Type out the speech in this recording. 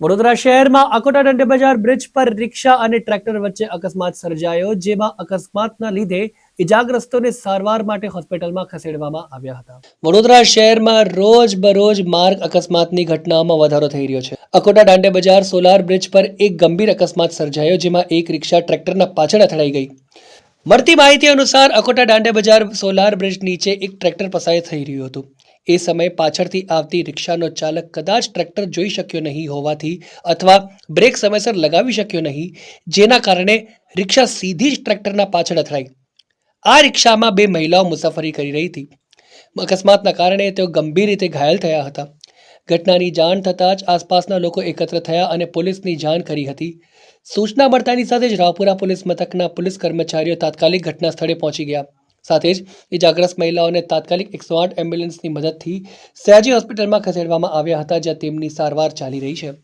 વડોદરા શહેરમાં અકોટા દંડે બજાર બ્રિજ પર રિક્ષા અને ટ્રેક્ટર વચ્ચે અકસ્માત સર્જાયો, જેમાં અકસ્માતના લીધે ઇજાગ્રસ્તોને સારવાર માટે હોસ્પિટલમાં ખસેડવામાં આવ્યા હતા. વડોદરા શહેરમાં રોજ બરોજ માર્ગ અકસ્માતની ઘટનાઓમાં વધારો થઈ રહ્યો છે. અકોટા દાંડે બજાર સોલાર બ્રિજ પર એક ગંભીર અકસ્માત સર્જાયો, જેમાં એક રિક્ષા ટ્રેક્ટરના પાછળ અથડાઈ ગઈ. મળતી માહિતી અનુસાર અકોટા દાંડે બજાર સોલાર બ્રિજ નીચે એક ટ્રેક્ટર પસાર થઈ રહ્યું હતું. એ સમયે પાછળથી આવતી રિક્ષાનો ચાલક કદાચ ટ્રેક્ટર જોઈ શક્યો નહીં હોવાથી અથવા બ્રેક સમયસર લગાવી શક્યો નહીં, જેના કારણે રિક્ષા સીધી જ ટ્રેક્ટરના પાછળ અથડાઈ. આ રિક્ષામાં બે મહિલાઓ મુસાફરી કરી રહી હતી. અકસ્માતના કારણે તેઓ ગંભીર રીતે ઘાયલ થયા હતા. ઘટનાની જાણ થતાં જ આસપાસના લોકો એકત્ર થયા અને પોલીસની જાણ કરી હતી. સૂચના મળતાની સાથે જ રાવપુરા પોલીસ મથકના પોલીસ કર્મચારીઓ તાત્કાલિક ઘટના સ્થળે પહોંચી ગયા. સાથે જ ઇજાગ્રસ્ત મહિલાઓને તાત્કાલિક એકસો આઠ એમ્બ્યુલન્સની મદદથી સયાજી હોસ્પિટલમાં ખસેડવામાં આવ્યા હતા, જ્યાં તેમની સારવાર ચાલી રહી છે.